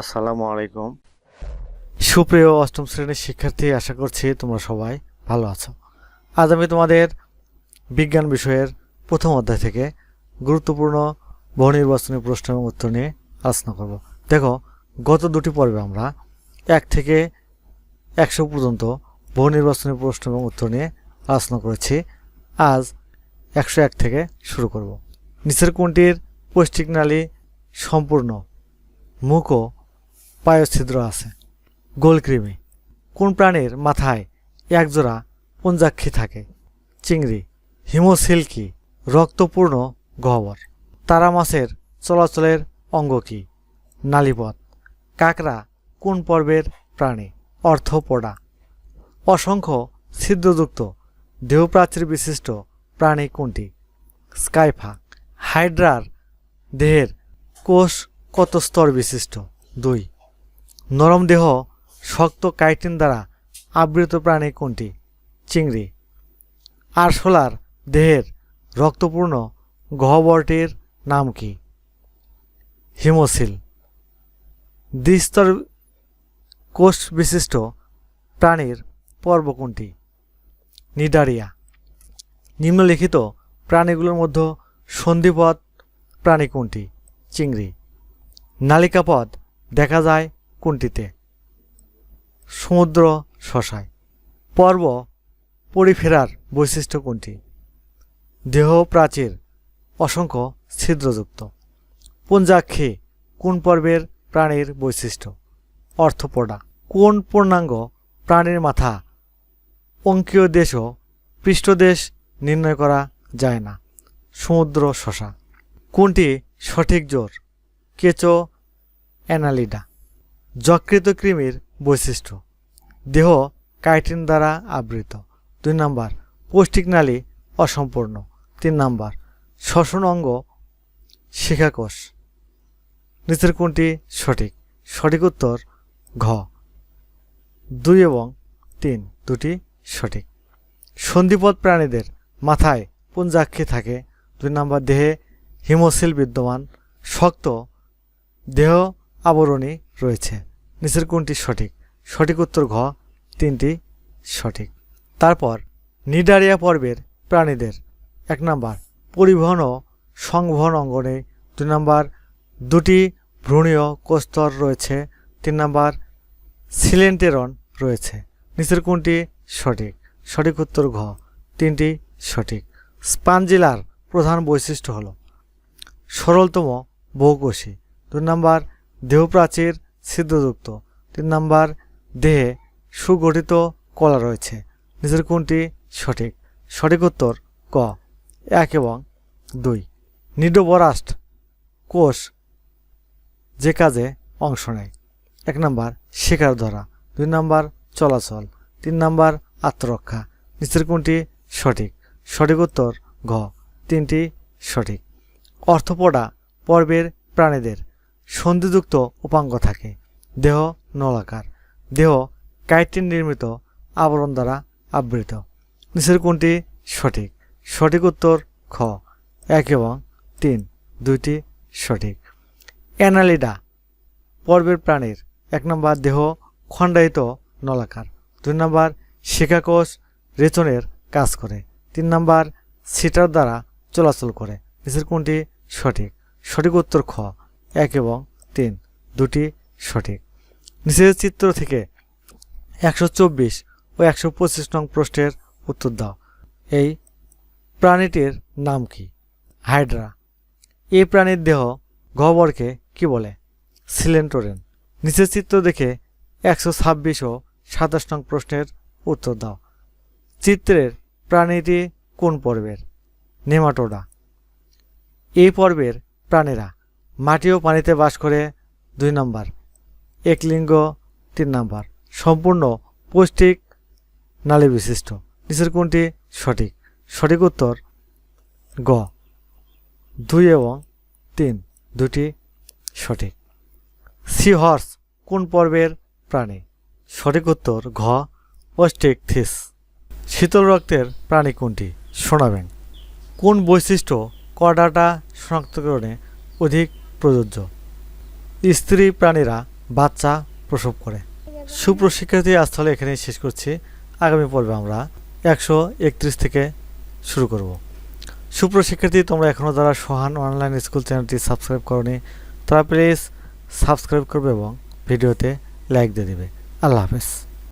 আসসালামু আলাইকুম। সুপ্রিয় অষ্টম শ্রেণির শিক্ষার্থী, আশা করছি তোমরা সবাই ভালো আছো। আজ আমি তোমাদের বিজ্ঞান বিষয়ের প্রথম অধ্যায় থেকে গুরুত্বপূর্ণ বহু নির্বাচনী প্রশ্ন এবং উত্তর নিয়ে আলোচনা করব। দেখো, গত দুটি পর্বে আমরা এক থেকে একশো পর্যন্ত বহু নির্বাচনী প্রশ্ন এবং উত্তর নিয়ে আলোচনা করেছি। আজ একশো এক থেকে শুরু করব। নিচের কোনটির পৌষ্টিক নালী সম্পূর্ণ মুখ ও পায়ছিদ্র আছে গোলকৃমি কোন প্রাণীর মাথায় একজোড়া পঞ্জাক্ষী থাকে? চিংড়ি, হিমোসিল্কি, রক্তপূর্ণ গহ্বর। তারা মাছের চলাচলের অঙ্গ কি? নালীপথ কাকড়া কোন পর্বের প্রাণী? অর্থপোডা। অসংখ্য ছিদ্রযুক্ত, দেহপ্রাচীর বিশিষ্ট প্রাণী কোনটি? স্কাইফা। হাইড্রার দেহের কোষ কত স্তর বিশিষ্ট? দুই। নরম দেহ, শক্ত কাইটিন দ্বারা আবৃত প্রাণী কোনটি? চিংড়ি। আরশোলার দেহের রক্তপূর্ণ গহ্বরটির নাম কি? হিমোসিল। দ্বিস্তর কোষ বিশিষ্ট প্রাণীর পর্ব কোনটি? নিডারিয়া। নিম্নলিখিত প্রাণীগুলোর মধ্যে সন্ধিপথ প্রাণী কোনটি? চিংড়ি। নালিকাপথ দেখা যায় কোনটিতে সমুদ্র শশায় পর্ব পরিফেরার বৈশিষ্ট্য কোনটি? দেহ প্রাচীর অসংখ্য ছিদ্রযুক্ত। পুঞ্জাক্ষী কোন পর্বের প্রাণীর বৈশিষ্ট্য? অর্থপোডা কোন পূর্ণাঙ্গ প্রাণীর মাথা? অঙ্কীয় দেশ ও পৃষ্ঠদেশ নির্ণয় করা যায় না। সমুদ্র শশা কোনটি সঠিক জোর? কেচো অ্যানালিডা। যকৃত কৃমির বৈশিষ্ট্য। দেহ কাইটিন দ্বারা আবৃত। দুই নাম্বার, পৌষ্টিক নালী অসম্পূর্ণ। তিন নাম্বার, শ্বসন অঙ্গ শিখাকোষ। নিচের কোনটি সঠিক? সঠিক উত্তর ঘ। দুই এবং তিন, দুটি সঠিক। সন্ধিপদ প্রাণীদের মাথায় পুঞ্জাক্ষী থাকে। দুই নাম্বার, দেহে হিমোসিল বিদ্যমান। শক্ত দেহ আবরণী রয়েছে। নিচের কোনটি সঠিক? সঠিক উত্তর ঘ, তিনটি সঠিক। তারপর, নিডারিয়া পর্বের প্রাণীদের। এক নাম্বার, পরিবহন ও সংবহন অঙ্গনে। দুই নাম্বার, দুটি ভ্রূণীয় কোস্তর রয়েছে। তিন নাম্বার, সিলেন্টেরন রয়েছে। নিচের কোনটি সঠিক? সঠিক উত্তর ঘ, তিনটি সঠিক। স্পাঞ্জিলার প্রধান বৈশিষ্ট্য হল সরলতম বহুকোষী। দুই নাম্বার, দেহপ্রাচীর ছিদ্রযুক্ত। তিন নাম্বার, দেহে সুগঠিত কলা রয়েছে। নিচের কোনটি? সঠিক। সঠিক উত্তর, ক। এক এবং দুই। নিডোবরাস্ট কোষ যে কাজে অংশ নেয়। এক নাম্বার, শিকার ধরা। দুই নাম্বার, চলাচল। তিন নাম্বার, আত্মরক্ষা। নিচের কোনটি? সঠিক। সঠিক উত্তর, ঘ। তিনটি সঠিক। অর্থপোডা পর্বের প্রাণীদের সন্ধিযুক্ত উপাঙ্গ থাকে। দেহ নলাকার। দেহ কাইটিন নির্মিত আবরণ দ্বারা আবৃত। নিচের কোনটি সঠিক। সঠিক উত্তর খ। এক এবং তিন। দুইটি সঠিক। অ্যানালিডা পর্বের প্রাণীর। এক নম্বর দেহ খণ্ডায়িত নলাকার। দুই নম্বর শিকাকোষ রেচনের কাজ করে। তিন নম্বর সিটার দ্বারা চলাচল করে। নিচের কোনটি সঠিক। সঠিক উত্তর খ। এক এবং তিন। দুটি সঠিক। নিচের চিত্র থেকে একশো চব্বিশ ও একশো পঁচিশ নং প্রশ্নের উত্তর দাও। এই প্রাণীটির নাম কি? হাইড্রা। এই প্রাণীর দেহ গহ্বরকে কি বলে? সিলেন্টোরেন। নিচের চিত্র দেখে একশো ছাব্বিশ ও সাতাশ নং প্রশ্নের উত্তর দাও। চিত্রের প্রাণীটি কোন পর্বের? নেমাটোডা। এই পর্বের প্রাণীরা মাটি ও পানিতে বাস করে দুই নম্বর। একলিঙ্গ তিন নম্বর। সম্পূর্ণ পৌষ্টিক নালী বিশিষ্ট। নিচের কোনটি? সঠিক। সঠিক উত্তর গ। দুই এবং তিন। দুটি সঠিক। সি হর্স কোন পর্বের প্রাণী? সঠিক উত্তর ঘ। Osteichthyes. শীতল রক্তের প্রাণী কোনটি? শোনাবেন কোন বৈশিষ্ট্য করডাটা শনাক্তকরণে অধিক প্রযোজ্য। স্ত্রী প্রাণীরা বাচ্চা প্রসব করে। সুপ্রশিক্ষার্থী আজ তাহলে এখানেই শেষ করছি। আগামী পর্বে আমরা একশো একত্রিশ থেকে শুরু করব। সুপ্রশিক্ষার্থী, তোমরা এখনও যারা সোহান অনলাইন স্কুল চ্যানেলটি সাবস্ক্রাইব করনি, তারা প্লিজ সাবস্ক্রাইব করবে এবং ভিডিওতে লাইক দিয়ে দেবে। আল্লাহ হাফেজ।